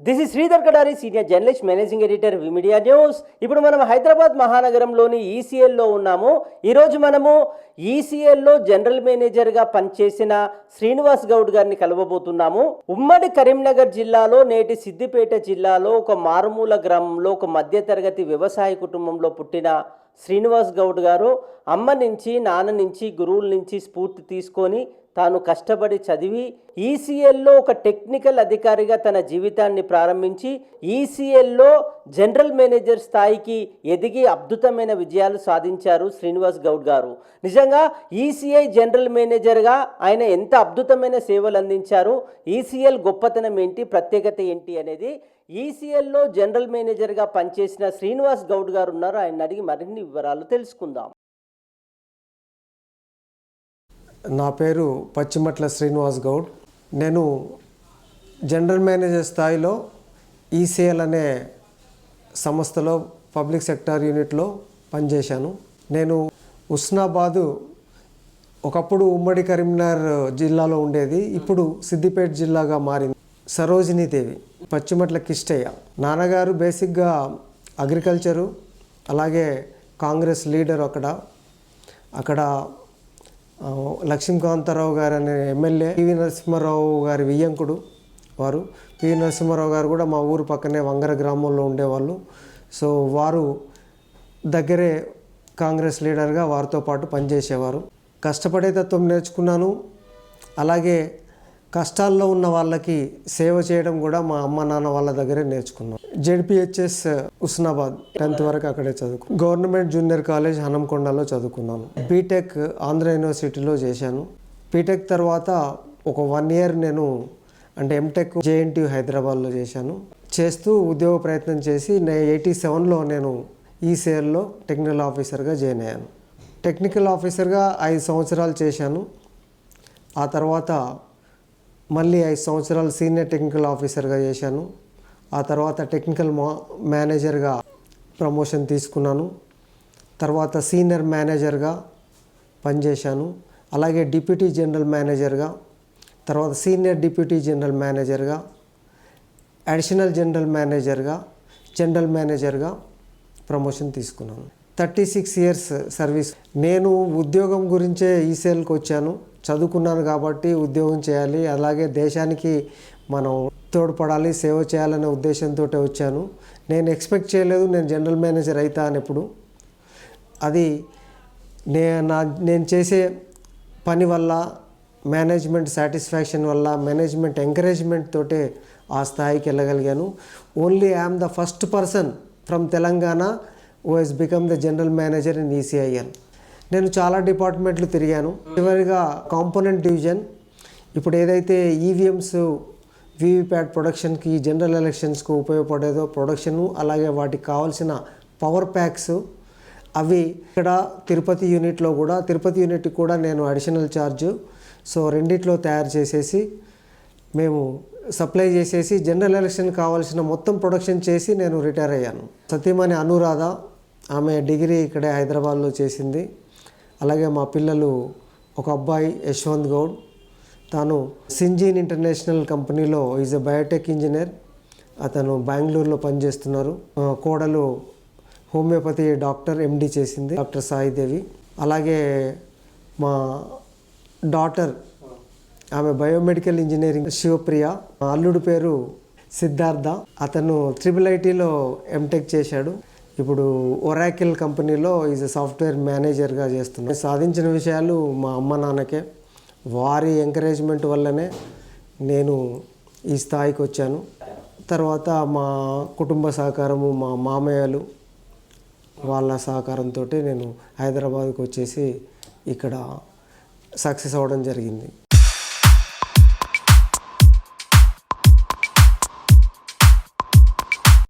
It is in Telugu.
This is Sridhar Kadari senior journalist managing editor media news ఇప్పుడు మనం హైదరాబాద్ మహానగరంలోని ఈసీఎల్లో ఉన్నాము. ఈరోజు మనము ఈసీఎల్లో జనరల్ మేనేజర్గా పనిచేసిన శ్రీనివాస్ గౌడ్ గారిని కలవబోతున్నాము. ఉమ్మడి కరీంనగర్ జిల్లాలో నేటి సిద్దిపేట జిల్లాలో ఒక మారుమూల గ్రామంలో ఒక మధ్యతరగతి వ్యవసాయ కుటుంబంలో పుట్టిన శ్రీనివాస్ గౌడ్ గారు అమ్మ నుంచి నాన్న నుంచి గురువుల నుంచి స్ఫూర్తి తీసుకొని తాను కష్టపడి చదివి ఈసీఎల్లో ఒక టెక్నికల్ అధికారిగా తన జీవితాన్ని ప్రారంభించి ఈసీఎల్లో జనరల్ మేనేజర్ స్థాయికి ఎదిగి అద్భుతమైన విజయాలు సాధించారు శ్రీనివాస్ గౌడ్ గారు. నిజంగా ఈసీఐ జనరల్ మేనేజర్గా ఆయన ఎంత అద్భుతమైన సేవలు అందించారు ఈసీఎల్ గొప్పతనం ఏంటి ప్రత్యేకత ఏంటి అనేది ఈసీఎల్లో జనరల్ మేనేజర్గా పనిచేసిన శ్రీనివాస్ గౌడ్ గారు ఉన్నారు ఆయన అడిగి మరిన్ని వివరాలు తెలుసుకుందాం. నా పేరు పచ్చిమట్ల శ్రీనివాస్ గౌడ్. నేను జనరల్ మేనేజర్ స్థాయిలో ఈసీఎల్ అనే సంస్థలో పబ్లిక్ సెక్టార్ యూనిట్లో పనిచేశాను. నేను ఉస్నాబాదు ఒకప్పుడు ఉమ్మడి కరీంనగర్ జిల్లాలో ఉండేది ఇప్పుడు సిద్దిపేట జిల్లాగా మారింది. సరోజినీదేవి పచ్చిమట్ల కిష్టయ్య. నాన్నగారు బేసిక్గా అగ్రికల్చరు అలాగే కాంగ్రెస్ లీడర్ అక్కడ. అక్కడ లక్ష్మీకాంతారావు గారు అనే ఎమ్మెల్యే పివి నరసింహారావు గారి వియ్యంకుడు వారు. పివి నరసింహారావు గారు కూడా మా ఊరు పక్కనే వంగర గ్రామంలో ఉండేవాళ్ళు. సో వారు దగ్గరే కాంగ్రెస్ లీడర్గా వారితో పాటు పనిచేసేవారు. కష్టపడే తత్వం నేర్చుకున్నాను. అలాగే కష్టాల్లో ఉన్న వాళ్ళకి సేవ చేయడం కూడా మా అమ్మ నాన్న వాళ్ళ దగ్గరే నేర్చుకున్నాం. జెడ్పిహెచ్ఎస్ హుస్నాబాద్ టెన్త్ వరకు అక్కడే చదువుకు గవర్నమెంట్ జూనియర్ కాలేజ్ హనంకొండలో చదువుకున్నాను బీటెక్ ఆంధ్ర యూనివర్సిటీలో చేశాను. బీటెక్ తర్వాత ఒక వన్ ఇయర్ నేను అంటే ఎంటెక్ జేఎన్టీ హైదరాబాద్లో చేశాను. చేస్తూ ఉద్యోగ ప్రయత్నం చేసి నే ఎయిటీ సెవెన్లో నేను ఈ సేల్లో టెక్నికల్ ఆఫీసర్గా జాయిన్ అయ్యాను. టెక్నికల్ ఆఫీసర్గా ఐదు సంవత్సరాలు చేశాను. ఆ తర్వాత మళ్ళీ ఐదు సంవత్సరాలు సీనియర్ టెక్నికల్ ఆఫీసర్గా చేశాను. ఆ తర్వాత టెక్నికల్ మా మేనేజర్గా ప్రమోషన్ తీసుకున్నాను. తర్వాత సీనియర్ మేనేజర్గా పనిచేశాను. అలాగే డిప్యూటీ జనరల్ మేనేజర్గా తర్వాత సీనియర్ డిప్యూటీ జనరల్ మేనేజర్గా అడిషనల్ జనరల్ మేనేజర్గా జనరల్ మేనేజర్గా ప్రమోషన్ తీసుకున్నాను. Thirty six years service. నేను ఉద్యోగం గురించే ఈసీఎల్కి వచ్చాను చదువుకున్నాను కాబట్టి ఉద్యోగం చేయాలి. అలాగే దేశానికి మనం తోడ్పడాలి సేవ చేయాలనే ఉద్దేశంతో వచ్చాను. నేను ఎక్స్పెక్ట్ చేయలేదు నేను జనరల్ మేనేజర్ అవుతా అని ఎప్పుడు అది నే నా నేను చేసే పని వల్ల మేనేజ్మెంట్ సాటిస్ఫాక్షన్ వల్ల మేనేజ్మెంట్ ఎంకరేజ్మెంట్ తోటే ఆ స్థాయికి వెళ్ళగలిగాను. Only I'm the first person from Telangana who has become the general manager in ECIL నేను చాలా డిపార్ట్మెంట్లు తిరిగాను. చివరిగా కాంపోనెంట్ డివిజన్. ఇప్పుడు ఏదైతే ఈవీఎంస్ వీవీప్యాట్ ప్రొడక్షన్కి జనరల్ ఎలక్షన్స్కు ఉపయోగపడేదో ప్రొడక్షను అలాగే వాటికి కావాల్సిన పవర్ ప్యాక్స్ అవి ఇక్కడ తిరుపతి యూనిట్లో కూడా తిరుపతి యూనిట్కి కూడా నేను అడిషనల్ ఛార్జ్. సో రెండిట్లో తయారు చేసేసి మేము సప్లై చేసేసి జనరల్ ఎలక్షన్ కావాల్సిన మొత్తం ప్రొడక్షన్ చేసి నేను రిటైర్ అయ్యాను. సత్యమణి అనురాధ ఆమె డిగ్రీ ఇక్కడే హైదరాబాద్లో చేసింది. అలాగే మా పిల్లలు ఒక అబ్బాయి యశ్వంత్ గౌడ్. తాను సింజీన్ ఇంటర్నేషనల్ కంపెనీలో ఈజ్ ఎ బయోటెక్ ఇంజనీర్. అతను బెంగళూరులో పనిచేస్తున్నారు. కోడలు హోమియోపతి డాక్టర్ ఎండి చేసింది డాక్టర్ సాయిదేవి అలాగే మా డాటర్ ఆమె బయోమెడికల్ ఇంజనీరింగ్ శివప్రియ. మా పేరు సిద్ధార్థ. అతను ట్రిపుల్ ఐటీలో ఎంటెక్ చేశాడు. ఇప్పుడు ఒరాకిల్ కంపెనీలో ఈజ్ సాఫ్ట్వేర్ మేనేజర్గా చేస్తున్నాను సాధించిన విషయాలు మా అమ్మ నాన్నకే వారి ఎంకరేజ్మెంట్ వల్లనే నేను ఈ స్థాయికి వచ్చాను. తర్వాత మా కుటుంబ సహకారము మా మామయ్యలు వాళ్ళ సహకారంతో నేను హైదరాబాద్కి వచ్చేసి ఇక్కడ సక్సెస్ అవ్వడం జరిగింది.